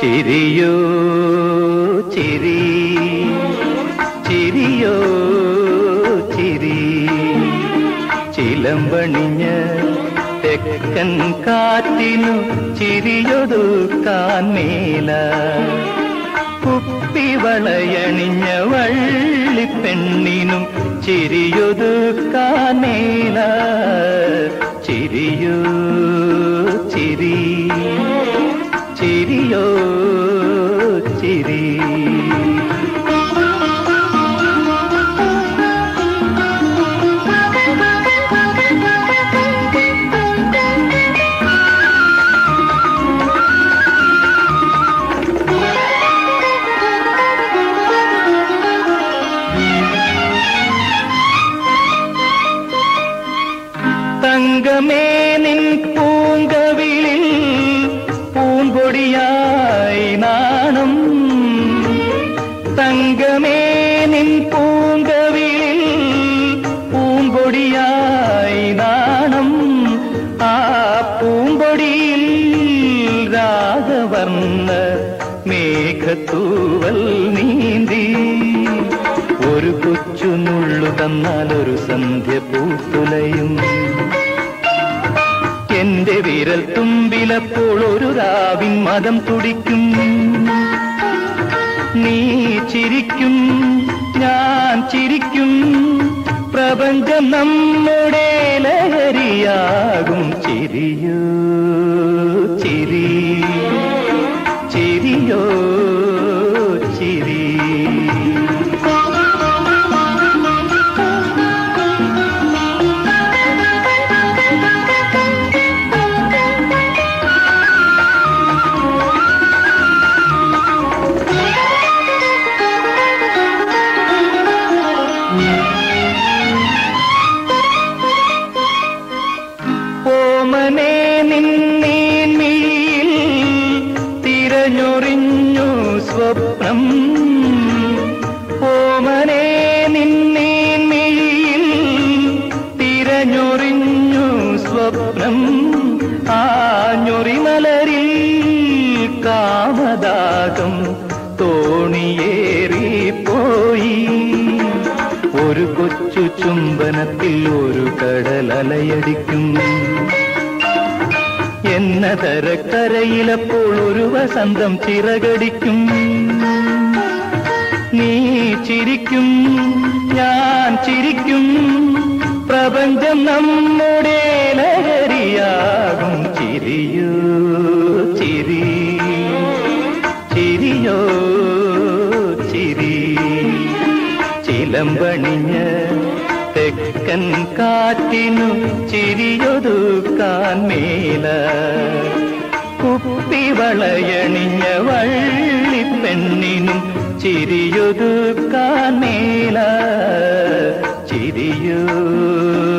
ചിരിയോ ചിരി. ചിരിയോ ചിരി. ചിലമ്പണിഞ്ഞ് തെക്കൻ കാറ്റിനു ചിരിയൊതുക്കാൻ മേല. വള്ളി പെണ്ണിനും ചിരിയൊതുക്കാൻ മേല. ചിരിയോ. தங்கமே நின் பூங்கவிலில் பூங்கொடியாய் நாணம் தங்கமே நின் பூங்கவிலில் பூங்கொடியாய் நாணம் ஆ பூங்கொடியில் ராகவர்ண மேகத்தூவல் நீந்தி. ഒരു കൊച്ചു നുള്ളു തന്നാൽ ഒരു സന്ധ്യ പൂത്തുലയും. എന്റെ വിരൽ തുമ്പിലപ്പോൾ ഒരു രാവിൻ മതം തുടിക്കും. നീ ചിരിക്കും ഞാൻ ചിരിക്കും. പ്രപഞ്ചം നമ്മുടെ ലഹരിയാകും ചിരിയോ. സ്വപ്നം. ഓമനെ നിന്നീൻമിഴിയിൽ തിരഞ്ഞൊറിഞ്ഞു സ്വപ്നം. ആ ഞൊറിമലരിൽ കാമദാകം തോണിയേറി പോയി. ഒരു കൊച്ചു ചുംബനത്തിൽ ഒരു കടലലയടിക്കും. എന്നതരക്കരയിലപ്പോൾ ഒരു വസന്തം ചിറകടിക്കും. നീ ചിരിക്കും ഞാൻ ചിരിക്കും. പ്രപഞ്ചം നമ്മുടെ ലഹരിയാകും. ചിരിയൂ ചിരി. ചിരിയോ ചിരി. ചിലമ്പണിഞ്ഞ് കാറ്റിനു ചിരിയൊതുക്കാൻ മേല. കുപ്പി വളയണിഞ്ഞ വള്ളിപ്പെണ്ണിനും ചിരിയൊതുക്കാൻ മേല. ചിരിയൂ.